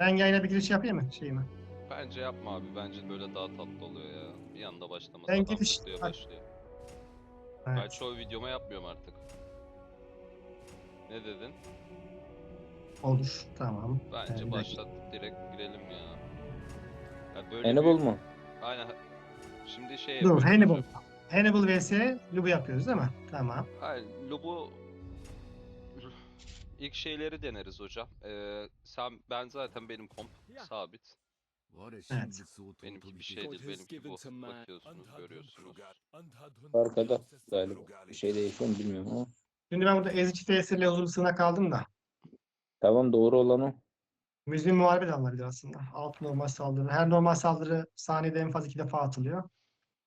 Ben yayına bir giriş yapayım mı şeyimi? Bence yapma abi. Bence böyle daha tatlı oluyor ya. Bir anda başlaması Ben adam giriş- başlıyor başlıyor. Ben Evet. çoğu videoma yapmıyorum artık. Ne dedin? Olur. Tamam. Bence Evet. başlat direkt girelim ya. ya böyle Hannibal bir- mı? Aynen. Şimdi şey Dur yapıyoruz Hannibal. Hannibal vs. Lubu yapıyoruz değil mi? Tamam. Hayır, Lobo ilk şeyleri deneriz hocam. Ee, sen ben zaten benim komp sabit. Evet. Benimki bir şey değil, benimki bu. Bakıyorsunuz, görüyorsunuz. Arkada galiba. Bir şey değişiyor mu bilmiyorum ama. Şimdi ben burada ezici tesirle huzurlu sığınak kaldım da. Tamam doğru olan o. Müziğin muharebe de alınabilir aslında. Alt normal saldırı. Her normal saldırı saniyede en fazla iki defa atılıyor.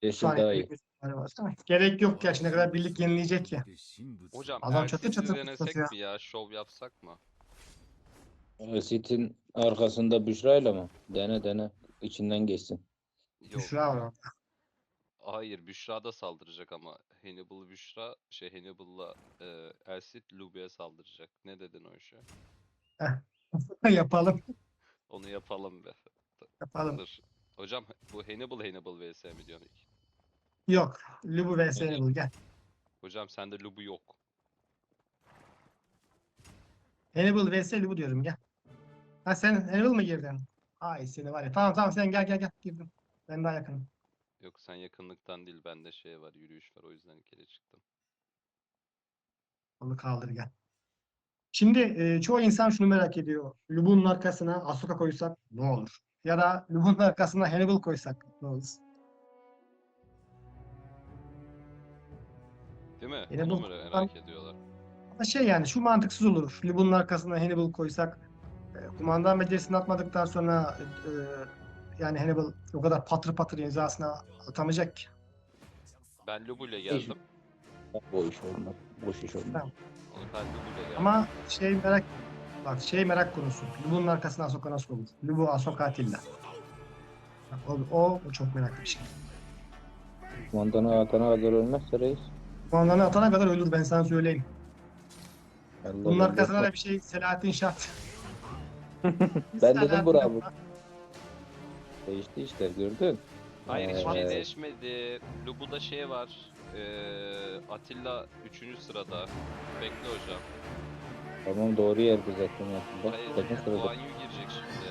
Yeşil daha iyi. muharebe var değil mi? Gerek yok ya şimdi ne kadar birlik yenileyecek ya. Hocam Adam Ersin'i çatır çatır denesek mi ya? Şov yapsak mı? Sit'in arkasında Büşra'yla mı? Dene dene. İçinden geçsin. Yok. Büşra var orada. Hayır, Büşra da saldıracak ama Hannibal Büşra şey Hannibal'la e, Elsit Luby'ye saldıracak. Ne dedin o işe? yapalım. Onu yapalım be. Yapalım. Dur. Hocam bu Hannibal Hannibal vs mi diyorsun ilk? Yok. Lubu vs. Hannibal gel. Hocam sende Lubu yok. Hannibal vs. Lubu diyorum gel. Ha sen Hannibal mı girdin? Ay seni var ya. Tamam tamam sen gel gel gel girdim. Ben daha yakınım. Yok sen yakınlıktan değil bende şey var yürüyüş var o yüzden kere çıktım. Onu kaldır gel. Şimdi e, çoğu insan şunu merak ediyor. Lubu'nun arkasına Asuka koysak ne olur? Ya da Lubu'nun arkasına Hannibal koysak ne olur? Değil mi? Yine Onu bu- mu merak ediyorlar? Ama şey yani şu mantıksız olur. Lubu'nun arkasına Hannibal koysak e, kumandan becerisini atmadıktan sonra e, yani Hannibal o kadar patır patır imzasına atamayacak ki. Ben Lubu ile geldim. Bu iş olmaz. Boş iş olmaz. Tamam. Onu ben Lubu ile geldim. Ama şey merak bak şey merak konusu. Lubu'nun arkasına Asuka nasıl olur? Lubu Asuka Atilla. Bak, O, o, o çok meraklı bir şey. Kumandanı atana kadar ölmezse reis. Kumandanı atana kadar ölür ben sana söyleyeyim. Allah Bunun arkasına da bir şey Selahattin Şart. Ben dedim bravo. Değişti işte gördün. Hayır hiçbir şey Ee, değişmedi. Lubu'da şey var. Ee, Atilla 3. sırada. Bekle hocam. Tamam doğru yerde zaten aslında. Hayır, Kaçın sırada? Guan Yu girecek şimdi.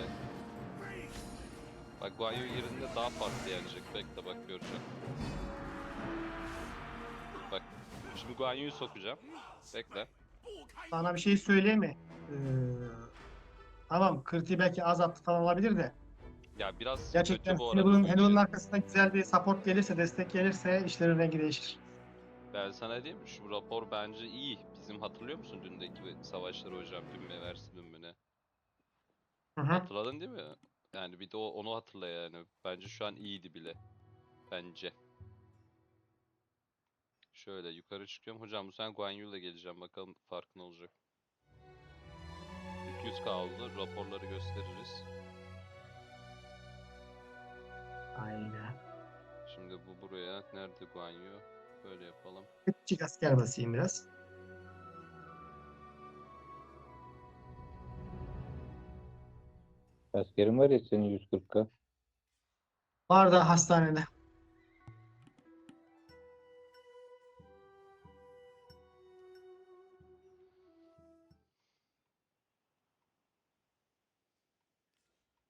Bak Guan Yu girdiğinde daha farklı yenecek. Bekle bak göreceğim. Şimdi Guan Yu'yu sokacağım. Bekle. Sana bir şey söyleyeyim mi? Ee, tamam kritiği belki az attı falan olabilir de. Ya biraz Gerçekten kötü bu arada. İçin. arkasında güzel bir support gelirse, destek gelirse işlerin rengi değişir. Ben sana diyeyim mi? Şu rapor bence iyi. Bizim hatırlıyor musun dündeki savaşları hocam? Dün mü versi dün mü ne? Hı hı. Hatırladın değil mi? Yani bir de o, onu hatırla yani. Bence şu an iyiydi bile. Bence. Şöyle yukarı çıkıyorum. Hocam bu sene Guan Yu'yla geleceğim. Bakalım fark ne olacak. 200 oldu. Raporları gösteririz. Aynen. Şimdi bu buraya. Nerede Guan Yu? Böyle yapalım. Küçük asker basayım biraz. Askerin var ya senin 140k. Var da hastanede.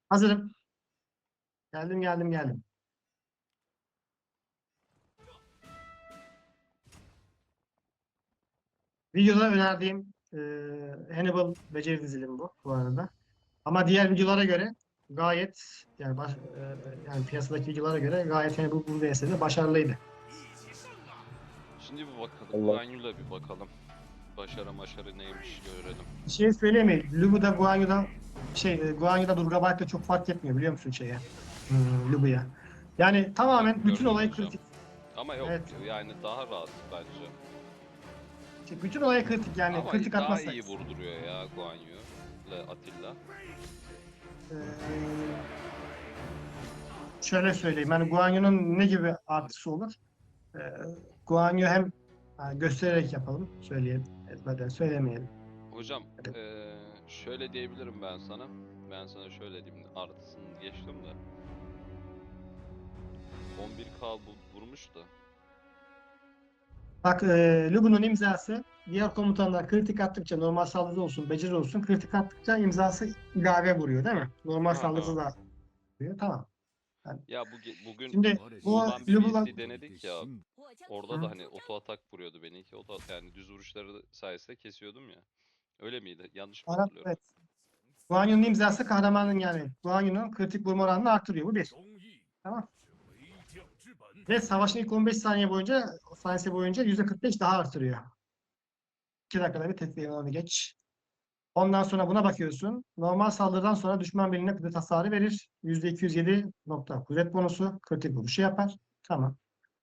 Hazırım. Geldim geldim geldim. Videoda önerdiğim e, Hannibal beceri dizilimi bu bu arada. Ama diğer videolara göre gayet yani baş, e, yani piyasadaki videolara göre gayet Hannibal bu VS'de başarılıydı. Şimdi bir bakalım. Allah. Guan Yu'la bir bakalım. Başarı maşarı neymiş görelim. Şey söyleyeyim mi? Lubu'da Guanyu'da şey e, Guanyu'da Durga Bayk'la çok fark etmiyor biliyor musun şeye? Hmm, Lubu'ya. Yani tamamen bütün Gördüm olay hocam. kritik. Ama yok Evet. yani daha rahat bence. İşte bütün olay kritik yani Ama kritik daha atmazsak. iyi vurduruyor ya Guan Yu ile Atilla. Ee, şöyle söyleyeyim. Yani Guanyu'nun ne gibi artısı olur? Ee, Guanyu hem ha, göstererek yapalım. Söyleyelim. Etmeden söylemeyelim. Hocam Evet. eee, şöyle diyebilirim ben sana. ben sana şöyle diyeyim. Artısını geçtim de. 11k bu- vurmuş da. Bak e, Lubu'nun imzası diğer komutanlar kritik attıkça normal saldırı olsun, beceri olsun kritik attıkça imzası ilave vuruyor değil mi? Normal Aha. saldırısı da vuruyor. Tamam. Ya bu bugün Şimdi bu BC denedik ya. Orada Hı. da hani oto atak vuruyordu beni. İki oto yani düz vuruşları sayesinde kesiyordum ya. Öyle miydi? Yanlış mı Arap hatırlıyorum? evet. Guan Yu'nun imzası kahramanın yani Guan Yu'nun kritik vurma oranını arttırıyor. Bu bir. Tamam. Ve savaşın ilk 15 saniye boyunca saniye boyunca %45 daha artırıyor. 2 dakikada bir tekrar onu geç. Ondan sonra buna bakıyorsun. Normal saldırıdan sonra düşman birliğine kudret hasarı verir. %207 nokta kudret bonusu. Kritik vuruşu yapar. Tamam.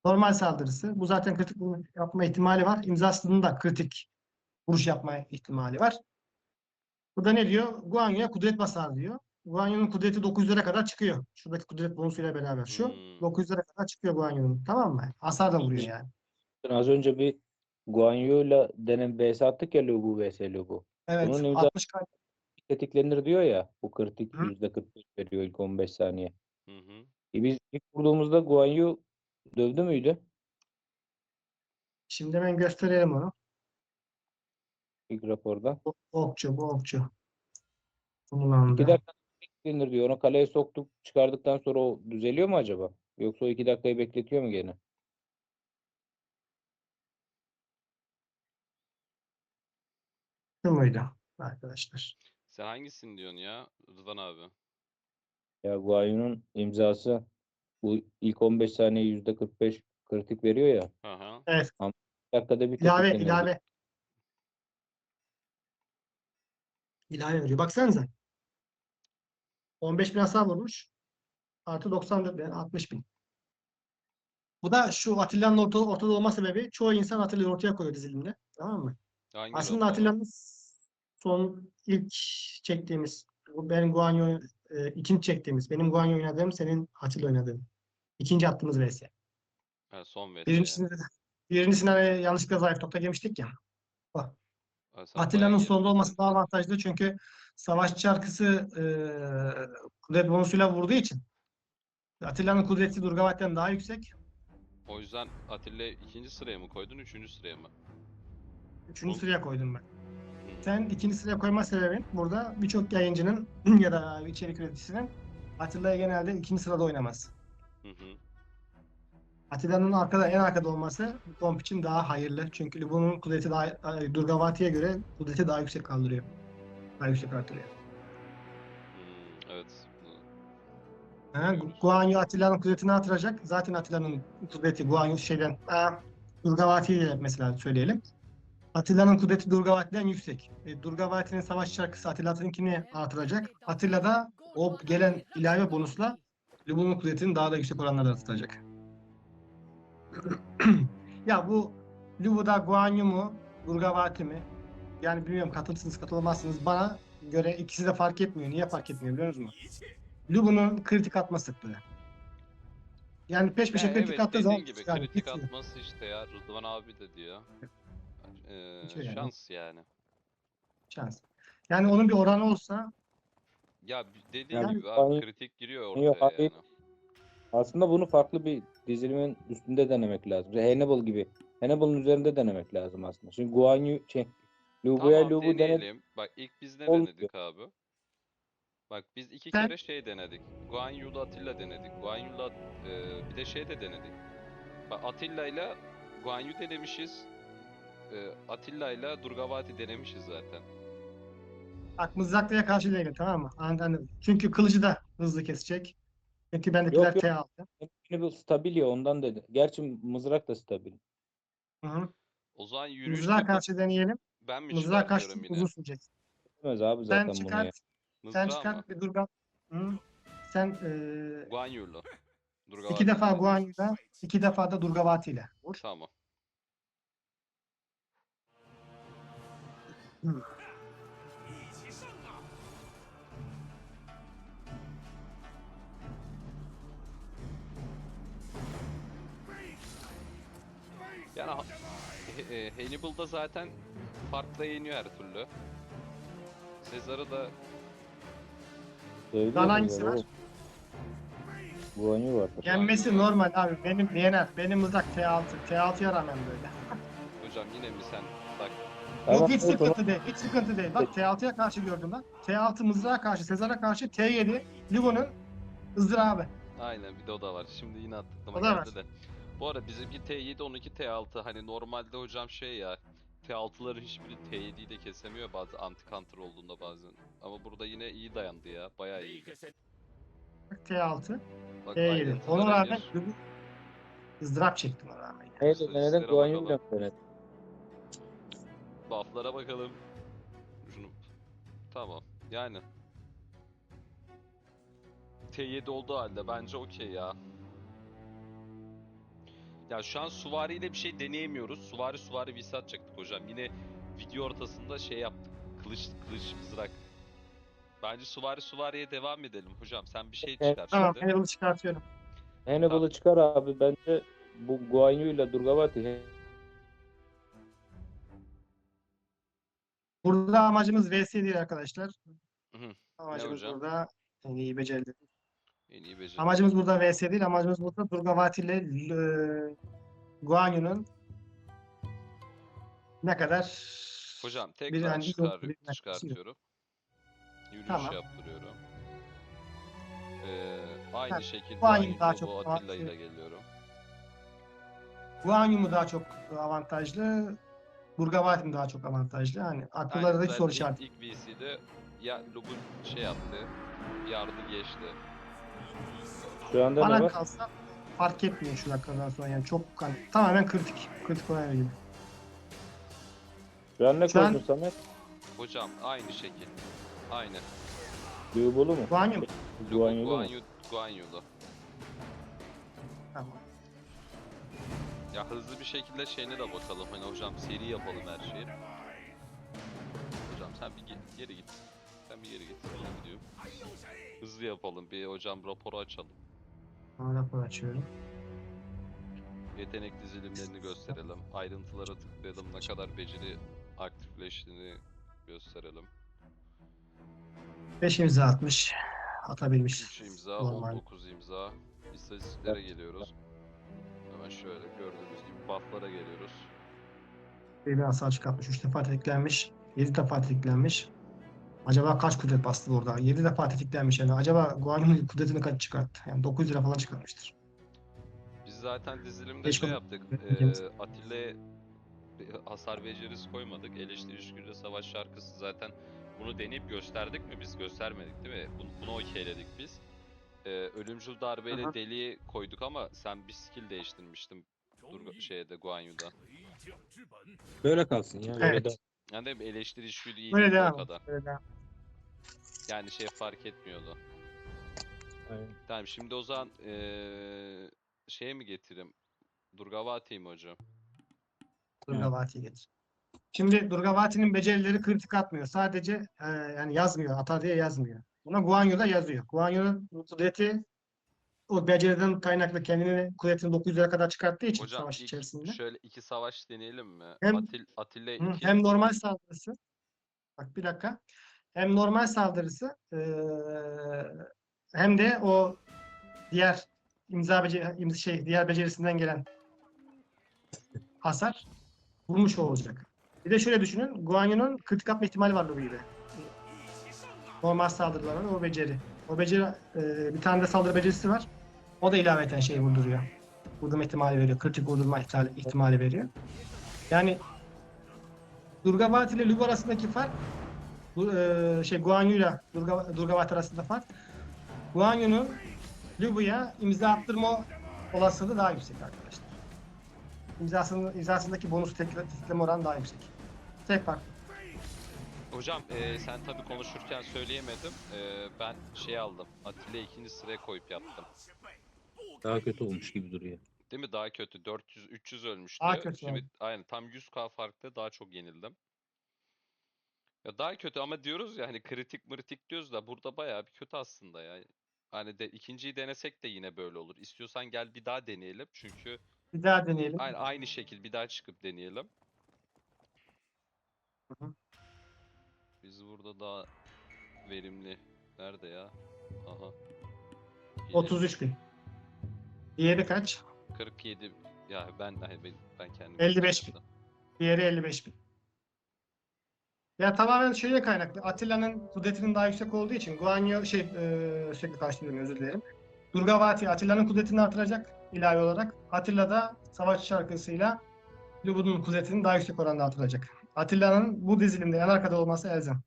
Normal saldırısı. Bu zaten kritik yapma ihtimali var. İmzasının da kritik vuruş yapma ihtimali var. Bu da ne diyor? Guan Yu'ya kudret basar diyor. Guan Yu'nun kudreti 900'lere kadar çıkıyor. Şuradaki kudret bonusuyla beraber. Şu Hmm. 900'lere kadar çıkıyor Guan Yu'nun. Tamam mı? Hasar da vuruyor yani. Az önce bir Guanyu'yla denem vs attık ya Lubu vs Lubu. Evet. Bunun imza- 60 kalp. Tetiklenir diyor ya. Bu kritik Hı. %45 veriyor ilk 15 saniye. Hı hı. E biz ilk vurduğumuzda Guanyu dövdü müydü? Şimdi hemen gösterelim onu. İlk raporda. Bu okçu, bu okçu. İki Kullandı. dakika tetiklenir diyor. Onu kaleye soktuk. Çıkardıktan sonra o düzeliyor mu acaba? Yoksa o iki dakikayı bekletiyor mu gene? Muydu arkadaşlar? Sen hangisini diyorsun ya Rıdvan abi? Ya Guanyu'nun imzası bu ilk 15 saniye %45 kritik veriyor ya. Hı hı. Evet. Bir dakikada bir İlave, tetiklenir. ilave. İlave veriyor. Baksanıza. 15 bin hasar vurmuş. Artı 94 bin, 60 bin. Bu da şu Atilla'nın orta, ortada olma sebebi çoğu insan Atilla'yı ortaya koyuyor dizilimde. Tamam mı? Hangi Aslında? Atilla'nın son ilk çektiğimiz, bu benim Guanyo e, ikinci çektiğimiz, benim Guanyo oynadığım, senin Atilla oynadığın. İkinci attığımız vs. Ha, son vs Birincisinde, birincisine hani yanlışlıkla zayıf nokta girmiştik ya. Sen Atilla'nın geri olması daha avantajlı çünkü savaş çarkısı e, kudret bonusuyla vurduğu için Atilla'nın kudreti Durgavat'tan daha yüksek. O yüzden Atilla ikinci sıraya mı koydun, üçüncü sıraya mı? Üçüncü Ol- sıraya koydum ben. Sen ikinci sıraya koyma sebebin burada birçok yayıncının ya da içerik üreticisinin Atilla'ya genelde ikinci sırada oynamaz. Hı hı. Atilla'nın arkada en arkada olması bu komp için daha hayırlı. Çünkü bunun kudreti daha Durgavati'ye göre kudreti daha yüksek kaldırıyor. Daha yüksek artırıyor. Hmm, evet. Ha. Guanyu Atilla'nın kudretini artıracak. Zaten Atilla'nın kudreti Guanyu şeyden e, Durgavati'yle mesela söyleyelim. Atilla'nın kudreti Durgavati'den yüksek. E, Durgavati'nin savaş şarkısı Atilla'nınkini artıracak. Atilla da o gelen ilave bonusla Lubu'nun kudretini daha da yüksek oranlarda artıracak. ya bu Lubu'da Guanyu mu, Durgavati mi? Yani bilmiyorum katılırsınız katılmazsınız. Bana göre ikisi de fark etmiyor. Niye fark etmiyor biliyor musunuz? Lubu'nun kritik atma sıklığı. Yani peş peşe Ya kritik evet, attığı zaman gibi yani kritik atması işte ya Rıdvan abi de diyor. Ee, şans yani. şans. Yani onun bir oranı olsa Ya dediğin Yani gibi abi ben- kritik giriyor Yok, ortaya hayır. yani. Aslında bunu farklı bir dizilimin üstünde denemek lazım. Hannibal gibi. Hannibal'ın üzerinde denemek lazım aslında. Şimdi Guanyu şey Lubu'ya Tamam Lubu denedik. deneyelim. Bak ilk biz ne Olmuyor. denedik abi? Bak biz iki Ben- kere şey denedik. Guan Atilla denedik. Guan e, bir de şey de denedik. Bak Atilla ile Guan Yu denemişiz. E, Atilla ile Durgavati denemişiz zaten. bak mızraklıya karşı değil tamam mı? Anladın. Çünkü kılıcı da hızlı kesecek. Çünkü bendekiler Yok. T aldı. Hannibal stabil ya ondan dedi. Gerçi mızrak da stabil. Hı hı. O zaman yürüyüş Mızrağa karşı deneyelim. ben mi Mızrağa karşı çıkartıyorum yine? uzun sürecek. Demez abi Sen zaten bunu ya. çıkart, sen Mızrağı mı? çıkart bir Durga. Hı. Sen e, Guan Yu'la. iki Durgavati defa. Guanyu'da, iki defa da Durgavati ile vur. Tamam. Yani He- e, Hannibal'da zaten farkla yeniyor her türlü. Sezar'ı da Sevdi Daha ya hangisi var? oğlum. Guanyu vardır. Yenmesi normal abi. Benim yener. Benim mızrak T6. T6'ya rağmen böyle. Hocam yine mi sen bak Tamam, Yok hiç evet, sıkıntı değil. Hiç sıkıntı değil. Bak T6'ya karşı gördüm ben. T6 mızrağa karşı, Sezar'a karşı T7 Ligo'nun ızdırabı. aynen bir de o da var. Şimdi yine da geldi de. Bu arada bizimki T7 12 T6 hani normalde hocam şey ya T6'ların hiçbiri T7'yi de kesemiyor bazı anti counter olduğunda bazen. Ama burada yine iyi dayandı ya. Bayağı. Bak T6, Bak T7. ayrıntılara Ona rağmen ızdırap çektim ona rağmen. denedin Guanyu bakalım. ile denedin. Buff'lara bakalım. Şunu tamam. Yani T7 olduğu halde bence okey ya. Ya şu an Suvari ile bir şey deneyemiyoruz. Suvari Suvari vs atacaktık hocam. Yine video ortasında şey yaptık. Kılıç kılıç mızrak. Bence Suvari Suvari'ye devam edelim hocam. Sen bir şey Evet, çıkar Tamam, şimdi. Hannibal'ı çıkartıyorum. Hannibal'ı çıkar abi bence bu Guanyu ile Durgavati Burada amacımız VS değil arkadaşlar. Hı hı. Amacımız hocam? burada en iyi becerileri. En iyi beceri. Amacımız burada VS değil. Amacımız burada Durgavati ile e, Guanyu'nun ne kadar Hocam bir tekrar hani çıkar, bir- bir- çıkartıyorum. Yürüyüş Tamam. yaptırıyorum. Ee, aynı Ha, şekilde aynı daha çok Atilla ile geliyorum. Guanyu mu daha çok avantajlı? Durgavati mi daha çok avantajlı? Hani akıllarda hiç zaten soru ilk- işareti. İlk VC'de ya Lub'un şey yaptı, yardı geçti. şu anda ne Bana var? kalsa fark etmiyor şu dakikadan sonra yani çok hani, tamamen kritik. Kritik olan gibi. Şu an ne Şu an- koydun Samet? Hocam aynı şekil. Aynı. Yubulu mu? Guanyu mu? Lubu Guanyu'lu mu? Guanyu, Guanyu'lu. Tamam. Ya hızlı bir şekilde şeyine de bakalım. Hani hocam seri yapalım her şeyi. Hocam sen bir ge- geri git. Sen bir geri git. Ben gidiyorum. Hızlı yapalım. Bir hocam raporu açalım. Bana rapor açıyorum. Yetenek dizilimlerini gösterelim. Ayrıntılara tıklayalım. Ne kadar beceri aktifleştiğini gösterelim. 5 imza atmış. Atabilmiş. 3 imza, Normal. 19 imza. İstatistiklere geliyoruz. Hemen şöyle gördüğünüz gibi buff'lara geliyoruz. Bir hasar çıkartmış. 3 defa tetiklenmiş. 7 defa tetiklenmiş. Acaba kaç kudret bastı burada? 7 defa tetiklenmiş yani. Acaba Guanyu'nun kudretini kaç çıkarttı? Yani 9 lira falan çıkartmıştır. Biz zaten dizilimde Beş şey yaptık. Eee Atilla'ya hasar becerisi koymadık. Eleştiri Şükür'le Savaş şarkısı zaten bunu deneyip gösterdik mi biz? Göstermedik değil mi? Bunu, bunu okeyledik biz. Eee ölümcül darbeyle Aha. deliği koyduk ama sen bir skill değiştirmiştin. Durga, şeyde Guanyu'da. Böyle kalsın ya. Böyle Evet. de. Yani değil mi? eleştiri Şükür iyi Böyle değildi o devam. kadar. Böyle devam. Yani şey fark etmiyordu. Aynen. Tamam şimdi o zaman eee şeye mi getireyim? Durgavati'yi mi hocam? Durgavati'yi getir. Şimdi Durgavati'nin becerileri kritik atmıyor. Sadece e, yani yazmıyor. Atar diye yazmıyor. Buna Guanyu'da yazıyor. Guanyu'nun kudreti o beceriden kaynaklı kendini kudretini 900'lere kadar çıkarttığı için Hocam savaş ilk içerisinde. şöyle iki savaş deneyelim mi? Hem- Atil, Atilla Hı, 2 Hem normal saldırısı bak bir dakika. Hem normal saldırısı eee, hem de o diğer imza beceri, imza şey diğer becerisinden gelen hasar vurmuş olacak. Bir de şöyle düşünün. Guanyu'nun kritik atma ihtimali var Louis'de. Normal saldırılara o beceri. O beceri eee, bir tane de saldırı becerisi var. O da ilaveten şey vurduruyor. Vurdurma ihtimali veriyor. Kritik vurdurma ihtimali, ihtimali veriyor. Yani Durgavati ile Lubu arasındaki fark bu eee, şey Guanyu ile Durga, Durgavati arasında fark. Guanyu'nun Lubu'ya imza attırma olasılığı daha yüksek arkadaşlar. İmzasının, imzasındaki bonus tek- tekleme oranı daha yüksek. Tek fark. Hocam eee, sen tabii konuşurken söyleyemedim. Eee, ben şey aldım. Atilla ikinci sıraya koyup yaptım. Daha kötü olmuş gibi duruyor. Değil mi? Daha kötü. 400 300 ölmüştü. Daha kötü Şimdi yani. aynen tam 100k farklı daha çok yenildim. Ya daha kötü ama diyoruz ya hani kritik mırtik diyoruz da burada bayağı bir kötü aslında ya. Hani de ikinciyi denesek de yine böyle olur. İstiyorsan gel bir daha deneyelim. Çünkü Bir daha deneyelim. aynı aynı şekil bir daha çıkıp deneyelim. Hı hı. Biz burada daha verimli. Nerede ya? Aha. 33 bin. Diğeri kaç? 47 ya ben ben, ben kendim 55 bin. Diğeri 55 bin. Ya tamamen şeye kaynaklı. Atilla'nın kudretinin daha yüksek olduğu için Guanyu şey e, sürekli karşılıyorum özür dilerim. Durgavati Atilla'nın kudretini artıracak ilave olarak. Atilla da savaş şarkısıyla Lubu'nun kudretini daha yüksek oranda artıracak. Atilla'nın bu dizilimde en arkada olması elzem.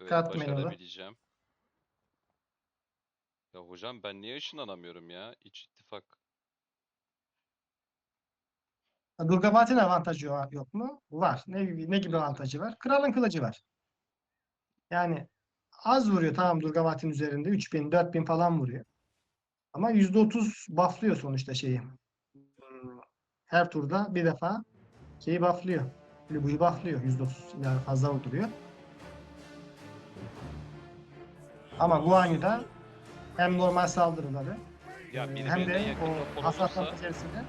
Evet, Kağıt menüde. başarabileceğim. Ya hocam ben niye ışınlanamıyorum ya? İç ittifak. Durgavati'nin avantajı var, yok mu? Var. Ne gibi, ne gibi avantajı var? Kralın kılıcı var. Yani az vuruyor tamam Durgavati'nin üzerinde. 3000, 4000 falan vuruyor. Ama %30 bufflıyor sonuçta şeyi. Her turda bir defa şeyi bufflıyor. Lubu'yu bufflıyor. %30 yani fazla vurduruyor. Ama Guanyu'da hem normal saldırıları Ya e, hem de o olursa, içerisinde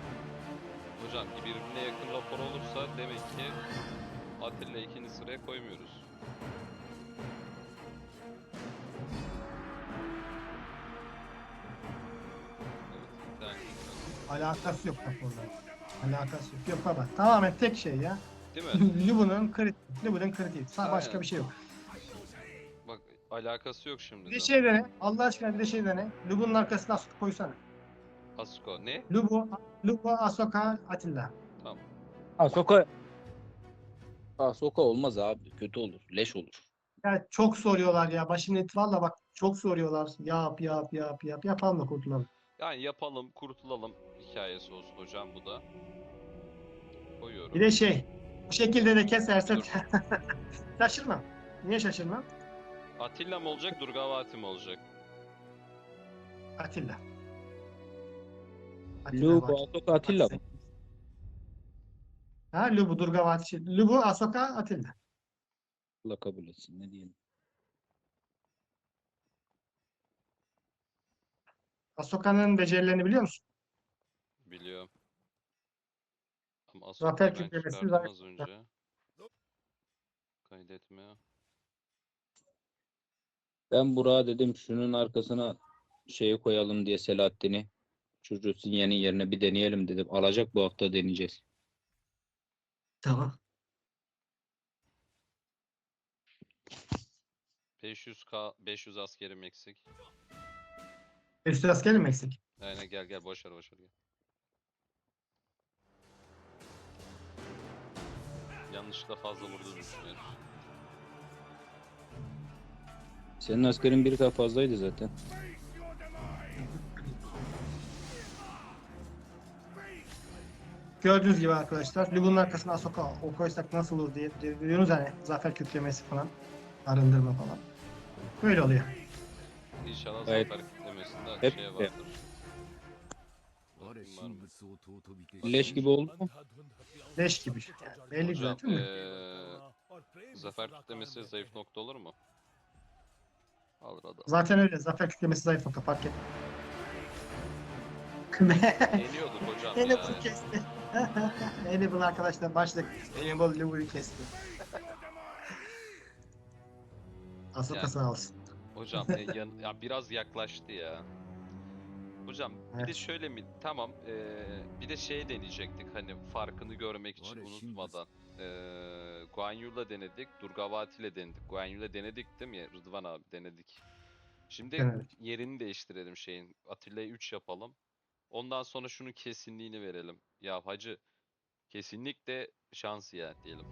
hocam birbirine yakın rapor olursa demek ki Atilla ikinci sıraya koymuyoruz. Alakası yok raporla. Alakası yok. Yok baba. Tamamen tek şey ya. Değil mi? Lubu'nun kritik. Lubu'nun kritik. Sa- Başka bir şey yok. Bak alakası yok şimdi. Bir de şey dene. Allah aşkına bir de şey dene. Lubu'nun arkasına Asuka koysana. Asuko ne? Lubu, Lubu, Asuka, Atilla. Ahsoka Ahsoka olmaz abi. Kötü olur. Leş olur. Ya çok soruyorlar ya. Başını et valla bak çok soruyorlar. Yap yap yap yap. Yapalım da kurtulalım. Yani yapalım, kurtulalım hikayesi olsun hocam bu da. Koyuyorum. Bir de şey. Bu şekilde de kesersen Dur. şaşırmam. Niye şaşırmam? Atilla mı olacak, Durgavati mi olacak? Atilla. Luke, var. Ahsoka, Atilla mı? Ha Lubu, Durgavati. şey. Lubu, Asuka, Atilla. Allah kabul etsin. Ne diyelim. Asoka'nın becerilerini biliyor musun? Biliyorum. Ama Zafer Asuko'yu ben kütlemesi çıkardım zaten- az önce. Kaydetme. Ben Burak'a dedim şunun arkasına şeyi koyalım diye Selahattin'i. Çocuğu Sinye'nin yerine bir deneyelim dedim. Alacak bu hafta deneyeceğiz. Tamam. 500k 500 askerim eksik. Üstü askeri mi eksik? Aynen gel gel boş ver boş ver gel. Yanlışlıkla fazla vurduğunu düşünüyorum. Senin askerin bir kat fazlaydı zaten. Gördüğünüz gibi arkadaşlar Lubu'nun arkasına Asoka o koysak nasıl olur diye diyorsunuz hani zafer kütlemesi falan arındırma falan. Böyle oluyor. İnşallah Gayet- zafer kitlemesinde şey vardır. Leş gibi oldu mu? Leş gibi. Yani belli Hocam zaten de. eee zafer kitlemesi zayıf nokta olur mu? Alır adam. Zaten öyle. Zafer kütlemesi zayıf nokta fark et. Yeniyorduk hocam Yine bunu kesti. Yine bunu arkadaşlar başlık. Bu Lubu'yu kesti. Asoka Yani- sağ olsun. Hocam e, yan- ya biraz yaklaştı ya. Hocam bir de Evet. şöyle mi? Tamam. eee, bir de şey deneyecektik hani farkını görmek için Var ya, şimdi- unutmadan. Guan Yu'la denedik, Durgavati ile denedik. Guan Yu'la denedik değil mi? Rıdvan abi denedik. Şimdi Denedik. yerini değiştirelim şeyin. Atilla'yı 3 yapalım. Ondan sonra şunun kesinliğini verelim. Ya hacı kesinlikle şans ya diyelim.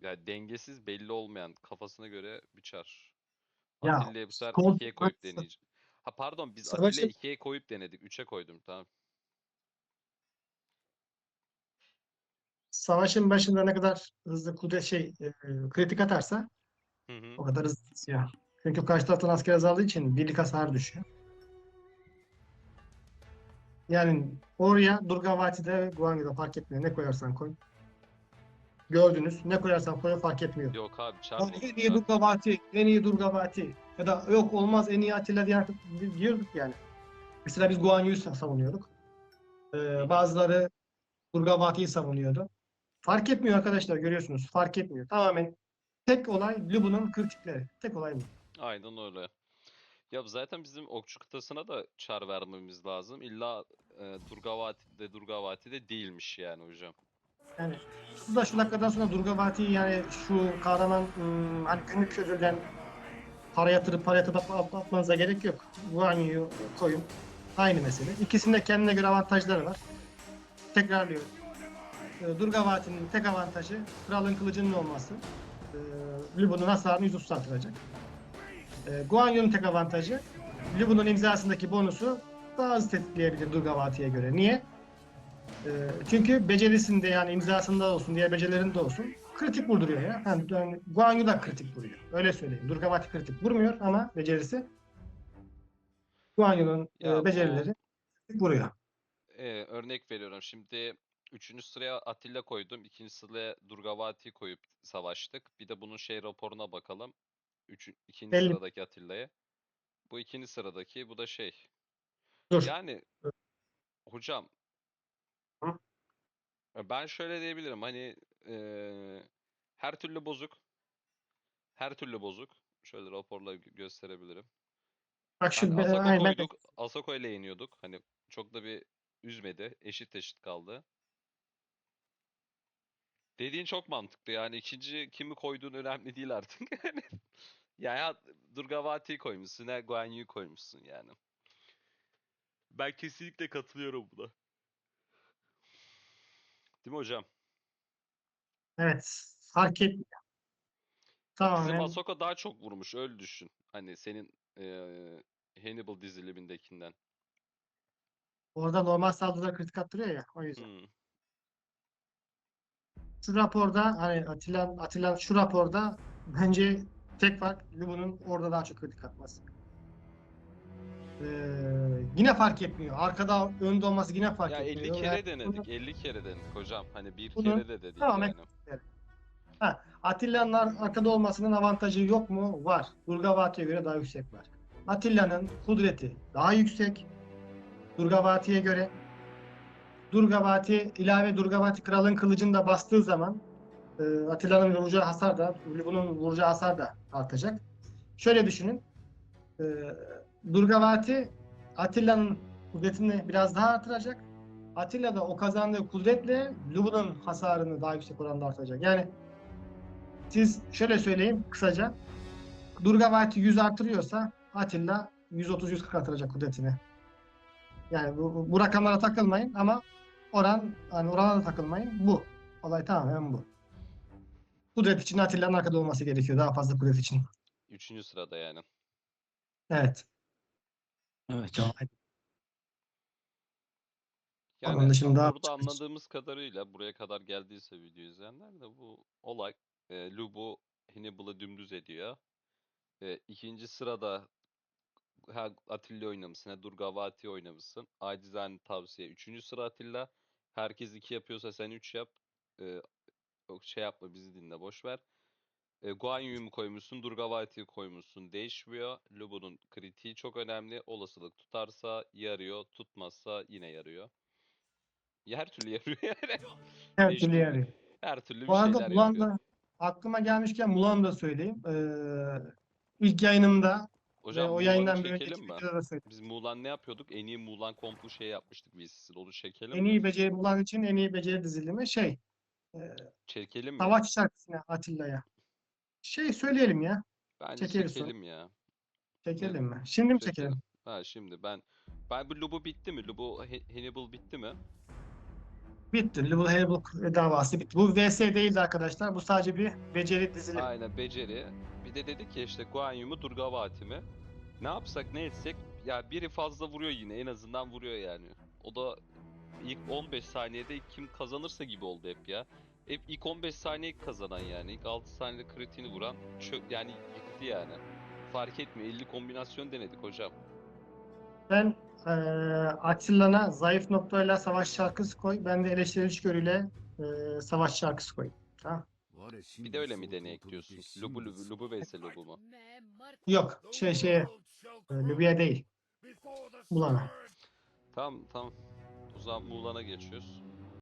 Ya dengesiz belli olmayan kafasına göre biçer. Ya, Atilla'yı bu sefer kol- 2'ye koyup deneyeceğim. Ha pardon biz Savaşın- Atilla'yı 2'ye koyup denedik. 3'e koydum tamam. Savaşın başında ne kadar hızlı kudret şey e, kritik atarsa Hı hı. o kadar hızlı bitiyor. Çünkü karşı taraftan asker azaldığı için birlik hasar düşüyor. Yani oraya Durgavati'de ve Guang'da fark etmiyor. Ne koyarsan koy. Gördünüz. Ne koyarsan koy fark etmiyor. Yok abi Ya en iyi Durgavati, en iyi Durgavati ya da yok olmaz en iyi Atilla diye artık diyorduk yani. Mesela biz Guan Yu'yu savunuyorduk. Ee, bazıları Durgavati'yi savunuyordu. Fark etmiyor arkadaşlar görüyorsunuz. Fark etmiyor. Tamamen tek olay Lubu'nun kritikleri. Tek olay bu. Aynen öyle. Ya zaten bizim okçu kıtasına da çar vermemiz lazım. İlla e, Durgavati de Durgavati de değilmiş yani hocam. Yani şurada şu dakikadan sonra Durgavati'yi yani şu kahraman ım, hani günlük çözülden para yatırıp para yatırıp at- atmanıza gerek yok. Guanyu'yu koyun. Aynı mesele. İkisinde kendine göre avantajları var. Tekrarlıyorum. Ee, Durgavati'nin tek avantajı kralın kılıcının olması. Ee, Lubu'nun hasarını 130 artıracak. Ee, Guanyu'nun tek avantajı Lubu'nun imzasındaki bonusu daha hızlı tetikleyebilir Durgavati'ye göre. Niye? Ee, çünkü becerisinde yani imzasında olsun, diğer becerilerinde olsun kritik vurduruyor ya. Yani, yani Guanyu da kritik vuruyor. Öyle söyleyeyim. Durgavati kritik vurmuyor ama becerisi Guanyu'nun e, Ya bu- becerileri kritik vuruyor. Ee, örnek veriyorum. Şimdi üçüncü sıraya Atilla koydum. ikinci sıraya Durgavati koyup savaştık. Bir de bunun şey raporuna bakalım. Üç, ikinci Belli. sıradaki Atilla'ya. Bu ikinci sıradaki. Bu da şey. Dur. Yani hocam? Ben şöyle diyebilirim. Hani eee, her türlü bozuk. Her türlü bozuk. Şöyle raporla gö- gösterebilirim. Bak şu Hani be- Asako aynen ben- koyduk. Asako ile yeniyorduk. Hani çok da bir üzmedi. Eşit eşit kaldı. Dediğin çok mantıklı. Yani ikinci kimi koyduğun önemli değil artık. Yani yani ya Durgavati'yi koymuşsun, ya Guan Yu'yu koymuşsun yani. Ben kesinlikle katılıyorum buna. Değil mi hocam? evet fark etmiyor. Bizim Tamamen Ahsoka daha çok vurmuş, öyle düşün. Hani senin eee, Hannibal dizilimindekinden. orada normal saldırıda kritik attırıyor ya o yüzden. Hmm. Şu raporda hani Atilla Atilla şu raporda bence tek fark Lubu'nun orada daha çok kritik atması. Ee, yine fark etmiyor. Arkada önde olması yine fark Ya 50 etmiyor. kere Yani denedik, 50 kere denedik hocam. Hani bir Bunu- kere de dedik Tamamen- yani. Atilla'nın ar- arkada olmasının avantajı yok mu? Var. Durgavati'ye göre daha yüksek var. Atilla'nın kudreti daha yüksek. Durgavati'ye göre. Durgavati ilave Durgavati kralın kılıcını da bastığı zaman e, Atilla'nın vuracağı hasar da bunun vuracağı hasar da artacak. Şöyle düşünün. E, Durgavati Atilla'nın kudretini biraz daha artıracak. Atilla da o kazandığı kudretle Lubu'nun hasarını daha yüksek oranda artacak. Yani siz şöyle söyleyeyim kısaca. Durgavati 100 artırıyorsa Atilla 130-140 artıracak kudretini. Yani bu, bu- bu rakamlara takılmayın ama oran hani orana da takılmayın. Bu. Olay tamamen bu. Kudret için Atilla'nın arkada olması gerekiyor. Daha fazla kudret için. Üçüncü sırada yani. Evet. Evet. Yani Onun dışında- burada anladığımız kadarıyla buraya kadar geldiyse video izleyenler de bu olay e, Lubu Hannibal'ı dümdüz ediyor. E, ikinci sırada ha Atilla oynamışsın, ha Durgavati oynamışsın. Acizane tavsiye. Üçüncü sıra Atilla. Herkes iki yapıyorsa sen üç yap. E, yok şey yapma bizi dinle boş ver. E, Guan Yu'yu mu koymuşsun, Durgavati'yi koymuşsun. Değişmiyor. Lubu'nun kritiği çok önemli. Olasılık tutarsa yarıyor, tutmazsa yine yarıyor. Ya her türlü yarıyor yani. Her türlü yarıyor. Her türlü bir Bu arada şeyler Mulan yapıyor. da aklıma gelmişken Mulan'ı da söyleyeyim. Ee, ilk yayınımda Hocam ve o Mulan'ı yayından bir çekelim önceki mi? videoda da söyledim. Biz Mulan ne yapıyorduk? En iyi Mulan komplu şey yapmıştık VC'si. Onu çekelim En mi? iyi beceri Mulan için en iyi beceri dizilimi şey Çekelim mi? Savaş şarkısına Atilla'ya. Şey söyleyelim ya. Bence çekeriz sonra. çekelim ya. Çekelim mi? Şimdi mi çekelim? Ha şimdi ben ben bu Lubu bitti mi? Lubu Ha- Hannibal bitti mi? Bitti. Level Hannibal davası bitti. Bu VS değildi arkadaşlar. Bu sadece bir beceri dizilimi. Aynen beceri. Bir de dedik ya işte Guan Yu mu Durgavati mi? Ne yapsak ne etsek ya biri fazla vuruyor yine en azından vuruyor yani. O da ilk 15 saniyede kim kazanırsa gibi oldu hep ya. Hep ilk 15 saniye kazanan yani. İlk 6 saniyede kritiğini vuran çö yani yıktı yani. Fark etmiyor 50 kombinasyon denedik hocam. Ben eee Atilla'na zayıf noktayla savaş şarkısı koy. Ben de eleştiri içgörüyle eee savaş şarkısı koy. Tamam. Bir de öyle mi deneyek diyorsun? Lubu Lubu Lubu vs Lubu mu? Yok. Şey şeye e, Lübüye değil. Mulan'a. Tamam tamam. O zaman Muğlan'a geçiyoruz.